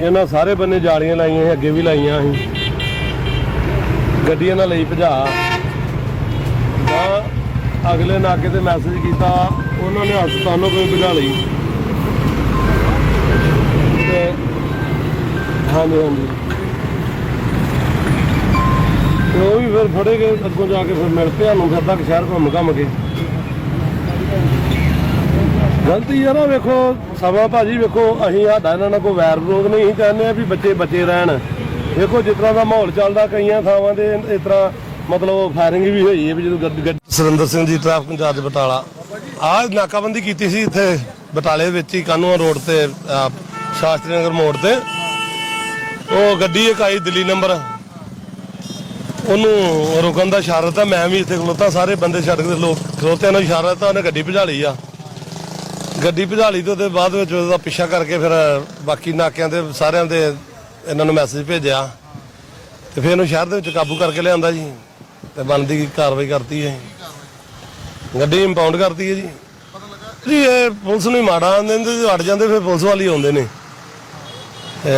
ਇਹਨਾਂ ਸਾਰੇ ਬੰਨੇ ਜਾਲੀਆਂ ਲਾਈਆਂ ਸੀ, ਅੱਗੇ ਵੀ ਲਾਈਆਂ ਸੀ। ਗੱਡੀਆਂ ਨਾਲ ਲਈ ਭਜਾ। ਤਾਂ ਅਗਲੇ ਨਾਕੇ ਤੇ ਮੈਸੇਜ ਕੀਤਾ, ਉਹਨਾਂ ਨੇ ਹਸਪਤਾਲ ਨੂੰ ਕੋਈ ਭਜਾ ਲਈ। ਤੇ ਹਾਂਜੀ ਹਾਂਜੀ। ਉਹ ਵੀ ਫਿਰ ਫੜੇ ਗਏ, ਅੱਗੋਂ ਜਾ ਕੇ ਫਿਰ ਮਿਲ ਪਿਆ ਨੂੰ ਫਿਰ ਤੱਕ ਸ਼ਹਿਰ ਘੁੰਮ ਘੰਮ ਕੇ। ਗਲਤੀ ਆ ਨਾ ਵੇਖੋ ਸਮਾਂ ਭਾਜੀ ਵੇਖੋ, ਅਸੀਂ ਸਾਡਾ ਇਹਨਾਂ ਨਾਲ ਕੋਈ ਵੈਰ ਵਿਰੋਧ ਨਹੀਂ, ਅਸੀਂ ਚਾਹੁੰਦੇ ਆ ਵੀ ਬੱਚੇ ਬੱਚੇ ਰਹਿਣ। ਵੇਖੋ, ਜਿਸ ਤਰ੍ਹਾਂ ਦਾ ਮਾਹੌਲ ਚੱਲਦਾ, ਕਈਆਂ ਥਾਵਾਂ ਤੇ ਇਸ ਤਰ੍ਹਾਂ ਮਤਲਬ ਫਾਇਰਿੰਗ ਵੀ ਹੋਈ ਹੈ ਵੀ ਜਦੋਂ ਗੱਡੀ ਸੁਰਿੰਦਰ ਸਿੰਘ ਜੀ, ਟ੍ਰੈਫਿਕ ਇੰਚਾਰਜ ਬਟਾਲਾ। ਆਹ ਨਾਕਾਬੰਦੀ ਕੀਤੀ ਸੀ ਇੱਥੇ ਬਟਾਲੇ ਵਿੱਚ ਹੀ ਕਾਨੂੰਨ ਰੋਡ ਤੇ ਸ਼ਾਸਤਰੀ ਨਗਰ ਮੋੜ ਤੇ। ਉਹ ਗੱਡੀ ਇੱਕ ਆਈ ਦਿੱਲੀ ਨੰਬਰ। ਉਹਨੂੰ ਰੁਕਣ ਦਾ ਇਸ਼ਾਰਾ ਤਾਂ ਮੈਂ ਵੀ ਇੱਥੇ ਖਲੋਤਾ, ਸਾਰੇ ਬੰਦੇ ਛੱਡ ਕੇ ਲੋਕ ਖਲੋਤਿਆਂ ਨੂੰ ਇਸ਼ਾਰਾ ਤਾਂ ਉਹਨੇ ਗੱਡੀ ਭਜਾ ਲਈ ਆ। ਗੱਡੀ ਭਜਾ ਲਈ ਤੇ ਉਹਦੇ ਬਾਅਦ ਵਿੱਚ ਉਹਦਾ ਪਿੱਛਾ ਕਰਕੇ ਫਿਰ ਬਾਕੀ ਨਾਕਿਆਂ ਤੇ ਸਾਰਿਆਂ ਦੇ ਇਹਨਾਂ ਨੂੰ ਮੈਸੇਜ ਭੇਜਿਆ। ਤੇ ਫਿਰ ਇਹਨੂੰ ਸ਼ਹਿਰ ਦੇ ਵਿੱਚ ਕਾਬੂ ਕਰਕੇ ਲਿਆਂਦਾ ਜੀ। ਤੇ ਬਣਦੀ ਕਾਰਵਾਈ ਕਰਤੀ ਹੈ ਗੱਡੀ ਇੰਪਾਊਂਡ ਕਰਤੀ ਹੈ ਜੀ। ਜੀ ਇਹ ਪੁਲਿਸ ਨੂੰ ਹੀ ਮਾੜਾ ਆਂਦੇ ਨੇ ਤੇ ਅੜ ਜਾਂਦੇ ਫਿਰ ਪੁਲਿਸ ਵਾਲੀ ਆਉਂਦੇ ਨੇ। ਤੇ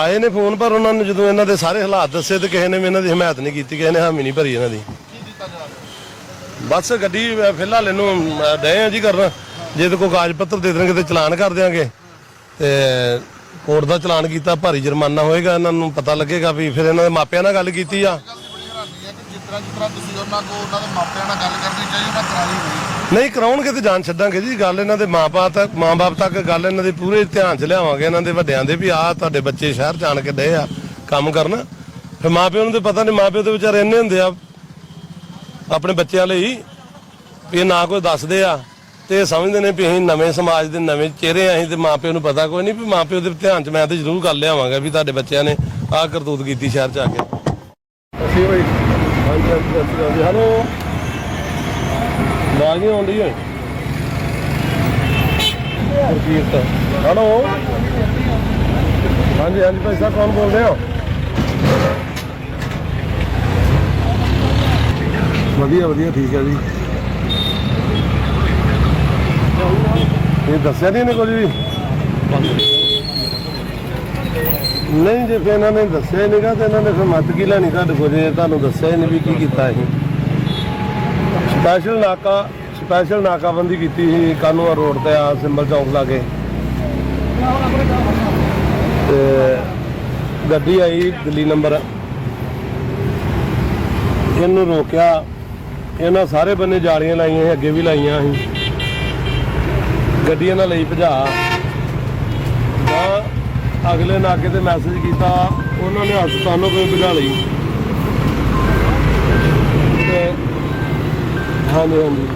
ਆਏ ਨੇ ਫੋਨ ਪਰ ਉਹਨਾਂ ਨੇ ਜਦੋਂ ਇਹਨਾਂ ਦੇ ਸਾਰੇ ਹਾਲਾਤ ਦੱਸੇ ਤੇ ਕਿਸੇ ਨੇ ਵੀ ਇਹਨਾਂ ਦੀ ਹਮਾਇਤ ਨਹੀਂ ਕੀਤੀ ਕਿਸੇ ਨੇ ਹਾਮੀ ਨਹੀਂ ਭਰੀ ਇਹਨਾਂ ਦੀ। ਬਸ ਗੱਡੀ ਫਿਲਹਾਲ ਇਹਨੂੰ ਡਏ ਆ ਜੀ ਕਰਨ। ਜੇ ਤੇ ਕੋਈ ਕਾਗਜ਼ ਪੱਤਰ ਦੇ ਦੇਣਗੇ ਤੇ ਚਲਾਨ ਕਰ ਦਿਆਂਗੇ। ਤੇ ਕੋਰਟ ਦਾ ਚਲਾਨ ਕੀਤਾ, ਭਾਰੀ ਜੁਰਮਾਨਾ ਹੋਏਗਾ ਇਹਨਾਂ ਨੂੰ, ਪਤਾ ਲੱਗੇਗਾ ਵੀ ਫਿਰ ਇਹਨਾਂ ਦੇ ਮਾਪਿਆਂ ਨਾਲ ਗੱਲ ਕੀਤੀ ਆ। ਨਹੀਂ, ਕਰਾਉਣਗੇ ਤੇ ਜਾਨ ਛੱਡਾਂਗੇ ਜੀ, ਗੱਲ ਇਹਨਾਂ ਦੇ ਮਾਪੇ ਤੱਕ, ਮਾਂ-ਬਾਪ ਤੱਕ ਗੱਲ ਇਹਨਾਂ ਦੇ ਪੂਰੇ ਧਿਆਨ 'ਚ ਲਿਆਵਾਂਗੇ, ਇਹਨਾਂ ਦੇ ਵੱਡਿਆਂ ਦੇ ਵੀ, ਆਹ ਤੁਹਾਡੇ ਬੱਚੇ ਸ਼ਹਿਰ ਜਾਣ ਕੇ ਡਏ ਆ ਕੰਮ ਕਰਨ। ਫਿਰ ਮਾਪਿਆਂ ਨੂੰ ਤੇ ਪਤਾ ਨਹੀਂ, ਮਾਪਿਓ ਦੇ ਵਿਚਾਰੇ ਇੰਨੇ ਹੁੰਦੇ ਆ ਆਪਣੇ ਬੱਚਿਆਂ ਲਈ, ਵੀ ਇਹ ਨਾ ਕੋਈ ਦੱਸਦੇ ਆ। ਤੇ ਸਮਝਦੇ ਨੇ ਵੀ ਅਸੀਂ ਨਵੇਂ ਸਮਾਜ ਦੇ ਨਵੇਂ ਚਿਹਰੇ ਆ, ਅਸੀਂ ਤੇ ਮਾਪਿਓ ਨੂੰ ਪਤਾ ਕੋਈ ਨਹੀਂ ਵੀ ਮਾਪਿਓ ਦੇ ਧਿਆਨ 'ਚ ਮੈਂ ਤੇ ਜ਼ਰੂਰ ਕਰ ਲਿਆਵਾਂਗਾ ਵੀ ਤੁਹਾਡੇ ਬੱਚਿਆਂ ਨੇ ਆਹ ਕਰਤੂਤ ਕੀਤੀ ਸ਼ਹਿਰ 'ਚ ਆ ਕੇ। ਅਸੀਂ ਬਈ ਹਾਂਜੀ ਹਾਂਜੀ ਹੈਲੋ ਆਵਾਜ਼ ਨਹੀਂ ਆਉਂਦੀ ਓਏ ਗੁਰਜੀਤ। ਹੈਲੋ ਹਾਂਜੀ ਹਾਂਜੀ ਭਾਈ ਸਾਹਿਬ, ਕੌਣ ਬੋਲ ਰਹੇ ਹੋ? ਵਧੀਆ ਵਧੀਆ, ਠੀਕ ਹੈ ਜੀ। ਇਹ ਦੱਸਿਆ ਨਹੀਂ ਇਹਨੇ ਕੁਝ ਵੀ? ਨਹੀਂ, ਜੇ ਫਿਰ ਇਹਨਾਂ ਨੇ ਦੱਸਿਆ ਹੀ ਨਹੀਂਗਾ, ਤੇ ਇਹਨਾਂ ਨੇ ਫਿਰ ਮੱਤ ਕੀ ਲੈਣੀ ਤੁਹਾਡੇ ਕੋਲ? ਜੇ ਤੁਹਾਨੂੰ ਦੱਸਿਆ ਹੀ ਨਹੀਂ ਵੀ ਕੀ ਕੀਤਾ ਇਹ। ਸਪੈਸ਼ਲ ਨਾਕਾ ਸਪੈਸ਼ਲ ਨਾਕਾਬੰਦੀ ਕੀਤੀ ਸੀ ਕਾਨੂੰਨ ਰੋਡ ਤੇ ਆ ਸਿੰਬਲ ਚੌਕ ਲਾਗੇ। ਤੇ ਗੱਡੀ ਆਈ ਦਿੱਲੀ ਨੰਬਰ। ਇਹਨੂੰ ਰੋਕਿਆ। ਇਹਨਾਂ ਸਾਰੇ ਬੰਨੇ ਜਾਲੀਆਂ ਲਾਈਆਂ ਸੀ, ਅੱਗੇ ਵੀ ਲਾਈਆਂ ਸੀ। ਗੱਡੀਆਂ ਨਾਲ ਲਈ ਭਜਾ। ਤਾਂ ਅਗਲੇ ਨਾਕੇ ਤੇ ਮੈਸੇਜ ਕੀਤਾ, ਉਹਨਾਂ ਨੇ ਹਸਪਤਾਲੋਂ ਕੋਈ ਭਜਾ ਲਈ। ਹਾਂਜੀ ਹਾਂਜੀ।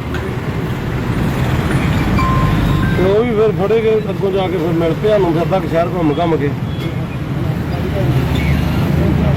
ਉਹ ਵੀ ਫਿਰ ਫੜੇ ਗਏ, ਅੱਗੋਂ ਜਾ ਕੇ ਫਿਰ ਮਿਲ ਪਿਆ ਨੂੰ ਫਿਰ ਤੱਕ ਸ਼ਹਿਰ ਘੁੰਮ ਘੰਮ ਕੇ।